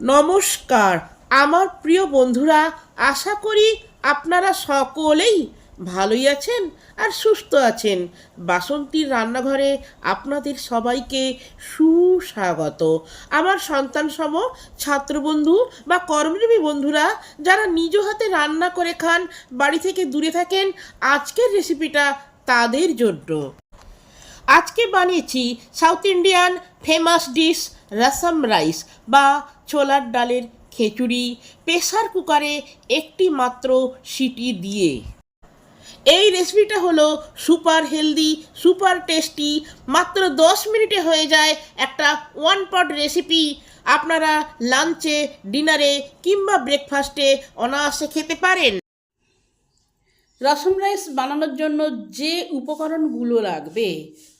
নমস্কার। আমার প্রিয় বন্ধুরা, আশা করি আপনারা সকলেই ভালোই আছেন আর সুস্থ আছেন। বাসন্তীর রান্নাঘরে আপনাদের সবাইকে সুস্বাগত। আমার সন্তান সম ছাত্রবন্ধু বা কর্মজীবী বন্ধুরা, যারা নিজ হাতে রান্না করে খান, বাড়ি থেকে দূরে থাকেন, আজকের রেসিপিটা তাদের জন্য। আজকে বানিয়েছি south Indian famous dish rasam rice বা ছোলার ডালের খিচুড়ি প্রেসার কুকারে একটি মাত্র সিটি দিয়ে। এই রেসিপিটা হলো সুপার হেলদি, সুপার টেস্টি, মাত্র দশ মিনিটে হয়ে যায় একটা ওয়ান পট রেসিপি। আপনারা লাঞ্চে, ডিনারে কিংবা ব্রেকফাস্টে অনায়াসে খেতে পারেন। রসম রাইস বানানোর জন্য যে উপকরণগুলো লাগবে,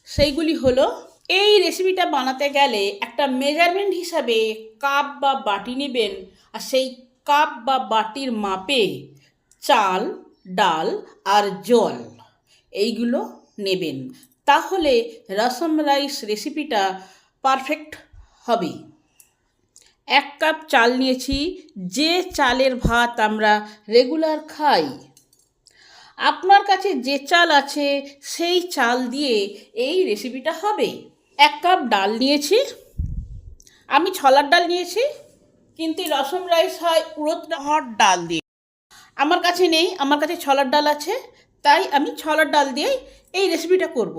সেইগুলি হলো এই রেসিপিটা বানাতে গেলে একটা মেজারমেন্ট হিসাবে কাপ বা বাটি নেবেন আর সেই কাপ বা বাটির মাপে চাল, ডাল আর জল এইগুলো নেবেন। তাহলে রসম রাইস রেসিপিটা পারফেক্ট হবে। এক কাপ চাল নিয়েছি, যে চালের ভাত আমরা রেগুলার খাই, আপনার কাছে যে চাল আছে সেই চাল দিয়ে এই রেসিপিটা হবে। এক কাপ ডাল নিয়েছি আমি ছলার ডাল নিয়েছি কিন্তু রসম রাইস হয় ডাল। হট ডাল দিয়ে আমার কাছে নেই আমার কাছে ছলার ডাল আছে তাই আমি ছলার ডাল দিয়েই এই রেসিপিটা করব।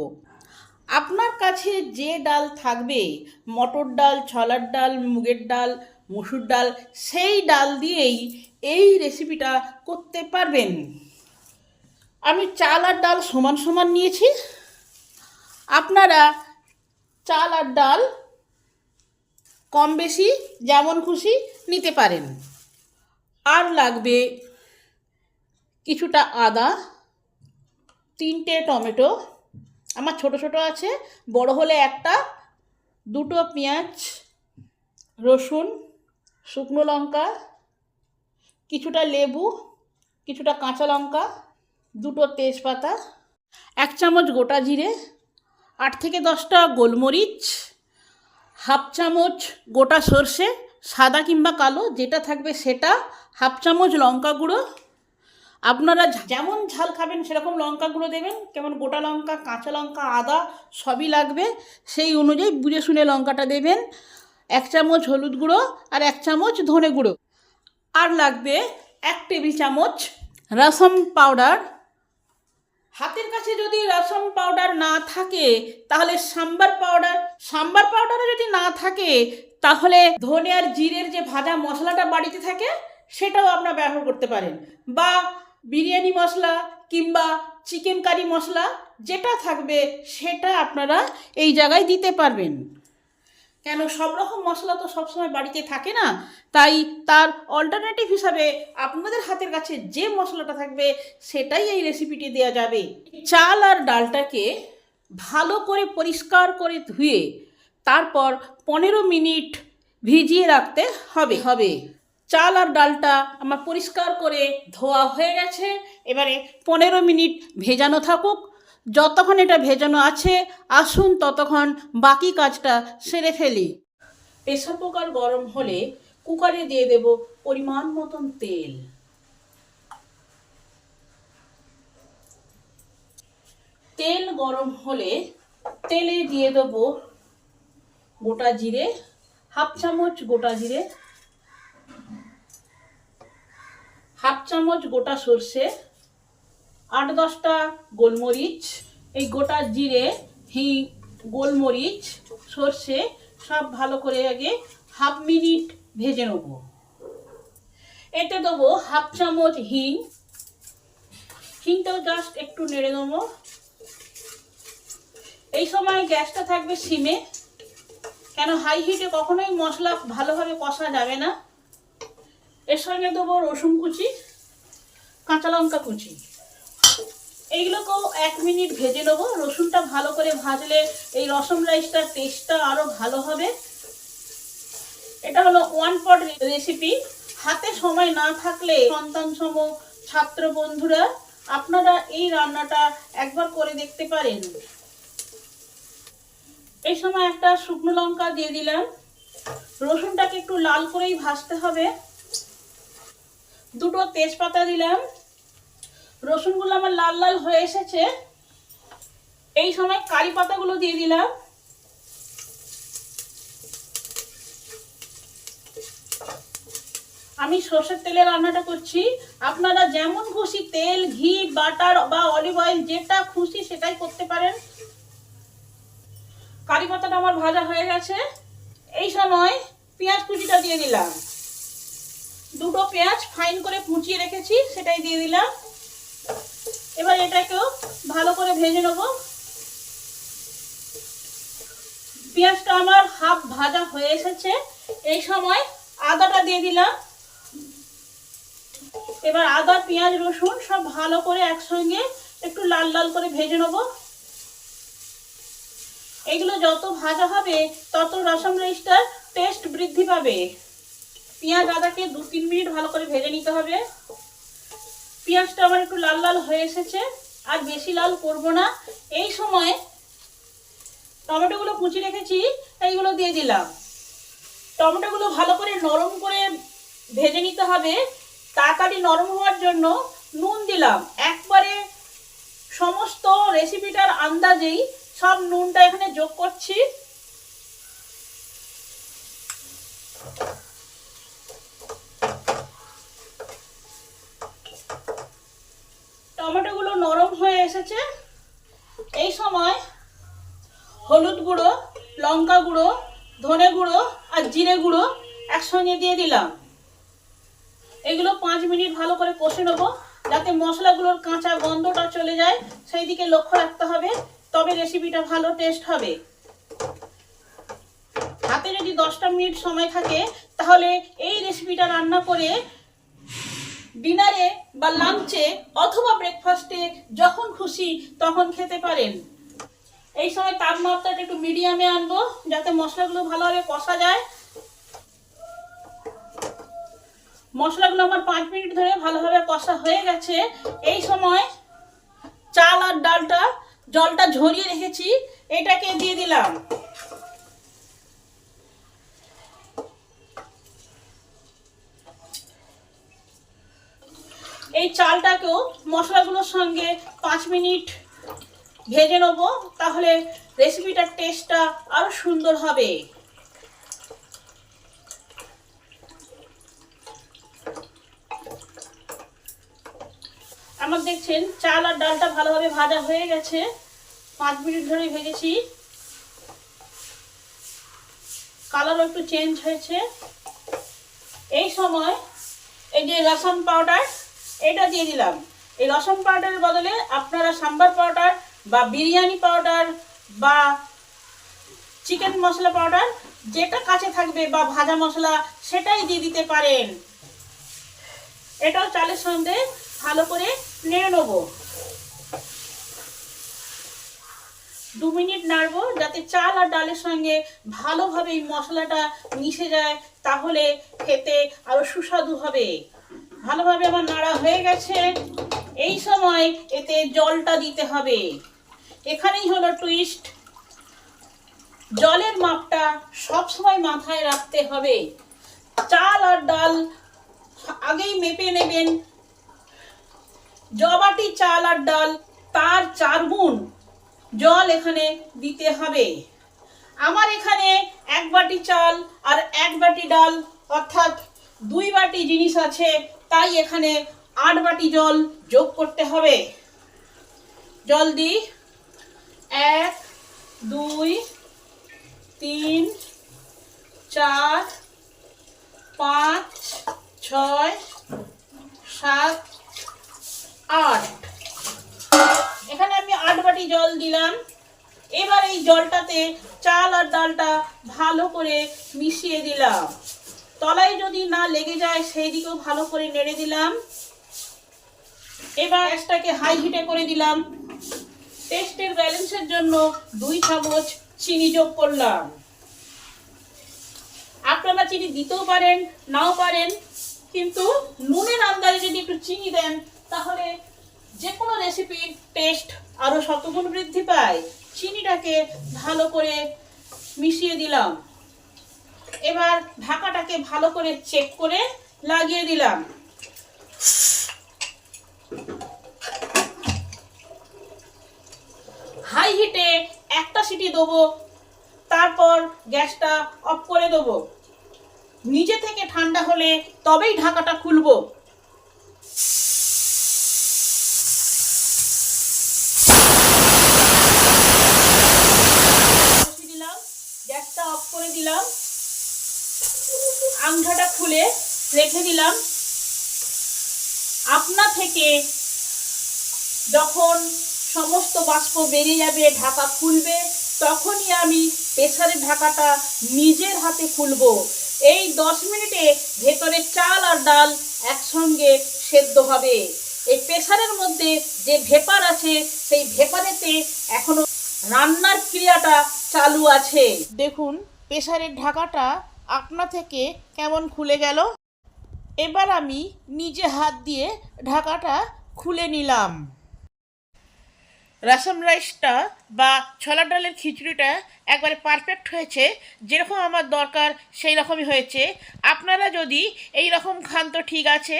আপনার কাছে যে ডাল থাকবে মটর ডাল ছলার ডাল মুগের ডাল মুসুর ডাল সেই ডাল দিয়েই এই রেসিপিটা করতে পারবেন আমি চাল আর ডাল সমান সমান নিয়েছি আপনারা চাল আর ডাল কম বেশি যেমন খুশি নিতে পারেন। আর লাগবে কিছুটা আদা, তিনটে টমেটো। আমার ছোট ছোট আছে, বড় হলে একটা, দুটো পেঁয়াজ, রসুন, শুকনো লঙ্কা, কিছুটা লেবু, কিছুটা কাঁচা লঙ্কা, দুটো তেজপাতা, এক চামচ গোটা জিরে আট থেকে দশটা গোলমরিচ, হাফ চামচ গোটা সর্ষে, সাদা কিংবা কালো, যেটা থাকবে সেটা, হাফ চামচ লঙ্কা গুঁড়ো। আপনারা যেমন ঝাল খাবেন সেরকম লঙ্কা গুঁড়ো দেবেন। কেমন গোটা লঙ্কা, কাঁচা লঙ্কা, আদা সবই লাগবে, সেই অনুযায়ী বুঝে শুনে লঙ্কাটা দেবেন। এক চামচ হলুদ গুঁড়ো আর এক চামচ ধনে গুঁড়ো। আর লাগবে এক টেবিল চামচ রসম পাউডার। হাতের কাছে যদি রসম পাউডার না থাকে, তাহলে সাম্বার পাউডার, সাম্বার পাউডারও যদি না থাকে, তাহলে ধনে আর জিরের যে ভাজা মশলাটা বাড়িতে থাকে, সেটাও আপনারা ব্যবহার করতে পারেন। বা বিরিয়ানি মশলা কিংবা চিকেন কারি মশলা, যেটা থাকবে, সেটা আপনারা এই জায়গায় দিতে পারবেন। কেন? সব রকম মশলা তো সবসময় বাড়িতে থাকে না। তাই তার অল্টারনেটিভ হিসাবে আপনাদের হাতের কাছে যে মশলাটা থাকবে, সেটাই এই রেসিপিটি দেওয়া যাবে। চাল আর ডালটাকে ভালো করে পরিষ্কার করে ধুয়ে তারপর পনেরো মিনিট ভিজিয়ে রাখতে হবে। হবে। চাল আর ডালটা আমার পরিষ্কার করে ধোয়া হয়ে গেছে। এবারে পনেরো মিনিট ভেজানো থাকুক। যতক্ষণ এটা ভেজানো আছে, আসুন ততক্ষণ বাকি কাজটা সেরে ফেলি। প্রেসার কুকার গরম হলে কুকারে দিয়ে দেব পরিমাণ মতন তেল। তেল গরম হলে তেলে দিয়ে দেব গোটা জিরে, হাফ চামচ গোটা জিরে, হাফ চামচ গোটা সর্ষে আট দশটা গোলমরিচ, এই গোটা জিরে, হিং, গোলমরিচ, সর্ষে, সব ভালো করে আগে হাফ মিনিট ভেজে নেব। এতে দেবো হাফ চামচ হিং। হিংটাও জাস্ট একটু নেড়ে দেবো। এই সময় গ্যাসটা থাকবে সিমে। কেন হাই হিটে কখনোই মশলা ভালোভাবে কষা যাবে না। এর সঙ্গে দেবো রসুন কুচি, কাঁচা লঙ্কা কুচি। এইগুলোকেও এক মিনিট ভেজে নেব। রসুনটা ভালো করে ভাজলে এই রসম রাইসটার টেস্টটা আরও ভালো হবে। এটা হলো ওয়ান পট রেসিপি হাতে সময় না থাকলে সন্তান সম ছাত্র বন্ধুরা, আপনারা এই রান্নাটা একবার করে দেখতে পারেন। এই সময় একটা শুকনো লঙ্কা দিয়ে দিলাম। রসুনটাকে একটু লাল করেই ভাজতে হবে। দুটো তেজপাতা দিলাম। রসুনগুলো আমার লাল লাল হয়ে এসেছে। এই সময় কারি পাতাগুলো দিয়ে দিলাম। আমি সর্ষের তেলে রান্নাটা করছি। আপনারা যেমন খুশি তেল, ঘি, বাটার বা অলিভ অয়েল যেটা খুশি সেটাই করতে পারেন। কারি পাতাটা আমার ভাজা হয়ে গেছে। এই সময় পেঁয়াজ কুচিটা দিয়ে দিলাম। দুটো পেঁয়াজ ফাইন করে কুচিয়ে রেখেছি, সেটাই দিয়ে দিলাম। এবার এটাকেও ভালো করে ভেজে নেব। পেঁয়াজটা আমার হাফ ভাজা হয়ে এসেছে। এই সময় আদাটা দিয়ে দিলাম। এবার আদা, পেঁয়াজ, রসুন সব ভালো করে একসঙ্গে একটু লাল লাল করে ভেজে নেব। এগুলো যত ভাজা হবে, তত রসম রাইসটার টেস্ট বৃদ্ধি পাবে। পেঁয়াজ, আদাকে দু তিন মিনিট ভালো করে ভেজে নিতে হবে। পেঁয়াজটা আমার একটু লাল লাল হয়ে এসেছে, আর বেশি লাল করব না। এই সময় টমেটোগুলো কুচি রেখেছি, এইগুলো দিয়ে দিলাম। টমেটোগুলো ভালো করে নরম করে ভেজে নিতে হবে। তাড়াতাড়ি নরম হওয়ার জন্য নুন দিলাম। একবারে সমস্ত রেসিপিটার আন্দাজেই সব নুনটা এখানে যোগ করছি। টমেটোগুলো নরম হয়ে এসেছে। এই সময় হলুদ গুঁড়ো, লঙ্কা গুঁড়ো, ধনে গুঁড়ো আর জিরে গুঁড়ো একসঙ্গে দিয়ে দিলাম। এগুলো পাঁচ মিনিট ভালো করে কষে নেব, যাতে মশলাগুলোর কাঁচা গন্ধটা চলে যায়। সেই দিকে লক্ষ্য রাখতে হবে, তবে রেসিপিটা ভালো টেস্ট হবে। হাতে যদি দশটা মিনিট সময় থাকে, তাহলে এই রেসিপিটা রান্না করে ডিনারে বা লাঞ্চে অথবা ব্রেকফাস্টে যখন খুশি তখন খেতে পারেন। এই সময় তাপমাত্রাটা একটু মিডিয়ামে আনব, যাতে মশলাগুলো ভালোভাবে কষা যায়। মশলাগুলো আমার পাঁচ মিনিট ধরে ভালোভাবে কষা হয়ে গেছে। এই সময় চাল আর ডালটা, জলটা ঝরিয়ে রেখেছি। এটাকে দিয়ে দিলাম। এই চালটাকেও মশলাগুলোর সঙ্গে পাঁচ মিনিট ভেজে নেব, তাহলে রেসিপিটার টেস্টটা আরও সুন্দর হবে। আমার দেখছেন, চাল আর ডালটা ভালোভাবে ভাজা হয়ে গেছে। পাঁচ মিনিট ধরে ভেজেছি। কালারও একটু চেঞ্জ হয়েছে। এই সময় এই যে রসম পাউডার এটা দিয়ে দিলাম। এই রসম পাউডারের বদলে আপনারা সাম্বার পাউডার বা বিরিয়ানি পাউডার বা চিকেন মশলা পাউডার যেটা কাছে থাকবে বা ভাজা মশলা সেটাই দিয়ে দিতে পারেন। এটাও চালের সঙ্গে ভালো করে নেড়ে নেব। দু মিনিট নাড়বো যাতে চাল আর ডালের সঙ্গে ভালোভাবে এই মশলাটা মিশে যায়, তাহলে খেতে আরও সুস্বাদু হবে। ভালোভাবে আমার নাড়া হয়ে গেছে। এই সময় এতে জলটা দিতে হবে। এখানেই হলো টুইস্ট জলের মাপটা সব সময় মাথায় রাখতে হবে। চাল আর ডাল আগেই মেপে নেবেন। জবাটি চাল আর ডাল, তার চার গুণ জল এখানে দিতে হবে। আমার এখানে এক বাটি চাল আর এক বাটি ডাল, অর্থাৎ দুই বাটি জিনিস আছে তাই এখানে আট বাটি জল যোগ করতে হবে। জল দিই এক, দুই, তিন, চার, পাঁচ, ছয়, সাত, আট। এখানে আমি আট বাটি জল দিলাম। এবার এই জলটাতে চাল আর ডালটা ভালো করে মিশিয়ে দিলাম। তলায় যদি না লেগে যায়, সেই দিকেও ভালো করে নেড়ে দিলাম। এবার গ্যাসটাকে হাই হিটে করে দিলাম। টেস্টের ব্যালেন্সের জন্য দুই চামচ চিনি যোগ করলাম। আপনারা চিনি দিতেও পারেন, নাও পারেন, কিন্তু নুনের আন্দাজে যদি একটু চিনি দেন, তাহলে যে কোনো রেসিপির টেস্ট আরও শতগুণ বৃদ্ধি পায়। চিনিটাকে ভালো করে মিশিয়ে দিলাম। এবার ঢাকাটাকে ভালো করে চেক করে লাগিয়ে দিলাম। হাই হিটে একটা সিটি দেবো, তারপর গ্যাসটা অফ করে দেবো। নিজে থেকে ঠান্ডা হলে তবেই ঢাকাটা খুলবো। দিলাম, গ্যাসটা অফ করে দিলাম। আংটাটা খুলে রেখে দিলাম। আপনা থেকে যখন সমস্ত বাষ্প বেরিয়ে যাবে, ঢাকা খুলবে, তখনই আমি প্রেসারের ঢাকাটা নিজের হাতে খুলবো। এই দশ মিনিটে ভেতরে চাল আর ডাল একসঙ্গে সেদ্ধ হবে। এই প্রেসারের মধ্যে যে ভেপার আছে, সেই ভেপারেতে এখনও রান্নার ক্রিয়াটা চালু আছে। দেখুন, প্রেসারের ঢাকাটা আপনা থেকে কেমন খুলে গেল? এবার আমি নিজে হাত দিয়ে ঢাকাটা খুলে নিলাম। রাসম রাইসটা বা ছোলার ডালের খিচুড়িটা একবারে পারফেক্ট হয়েছে, যেরকম আমার দরকার সেই রকমই হয়েছে। আপনারা যদি এই রকম খান তো ঠিক আছে,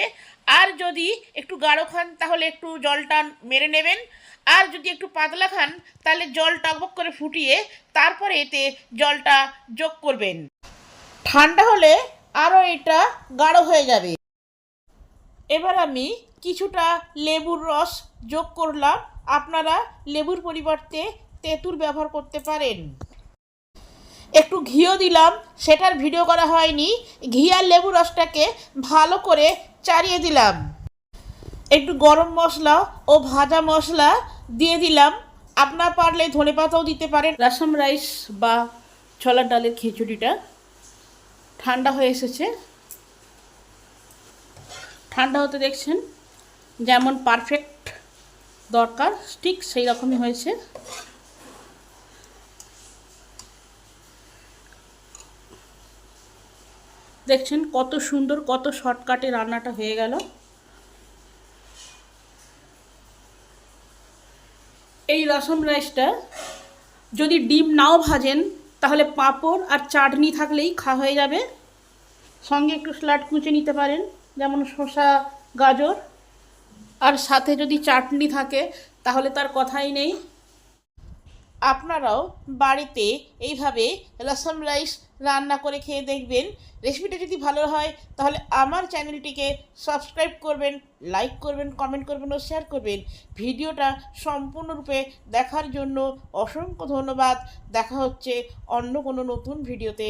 আর যদি একটু গাঢ় খান তাহলে একটু জলটা মেরে নেবেন। আর যদি একটু পাতলা খান তাহলে জল টকবক করে ফুটিয়ে তারপরে এতে জলটা যোগ করবেন। ঠান্ডা হলে আরও এটা গাঢ় হয়ে যাবে। এবার আমি কিছুটা লেবুর রস যোগ করলাম। আপনারা লেবুর পরিবর্তে তেঁতুল ব্যবহার করতে পারেন। একটু ঘিও দিলাম, সেটার ভিডিও করা হয়নি। ঘি আর লেবু রসটাকে ভালো করে চারিয়ে দিলাম। একটু গরম মশলা ও ভাজা মশলা দিয়ে দিলাম। আপনার পারলে ধনে পাতাও দিতে পারেন। রাসম রাইস বা ছোলার ডালের খিচুড়িটা ঠান্ডা হয়ে এসেছে। ঠান্ডা হতে দেখছেন, যেমন পারফেক্ট দরকার, ঠিক সেই রকমই হয়েছে। দেখছেন কত সুন্দর, কত শর্টকাটে রান্নাটা হয়ে গেল। এই রসম রাইসটা যদি ডিম নাও ভাজেন তাহলে পাঁপড় আর চাটনি থাকলেই খাওয়া হয়ে যাবে। সঙ্গে একটু স্যালাড কুচে নিতে পারেন, যেমন শসা, গাজর। আর সাথে যদি চাটনি থাকে, তাহলে তার কথাই নেই। আপনারাও বাড়িতে এইভাবে রসম রাইস রান্না করে খেয়ে দেখবেন। রেসিপিটা যদি ভালো হয়, তাহলে আমার চ্যানেলটিকে সাবস্ক্রাইব করবেন, লাইক করবেন, কমেন্ট করবেন ও শেয়ার করবেন। ভিডিওটা সম্পূর্ণরূপে দেখার জন্য অসংখ্য ধন্যবাদ। দেখা হচ্ছে অন্য কোনো নতুন ভিডিওতে।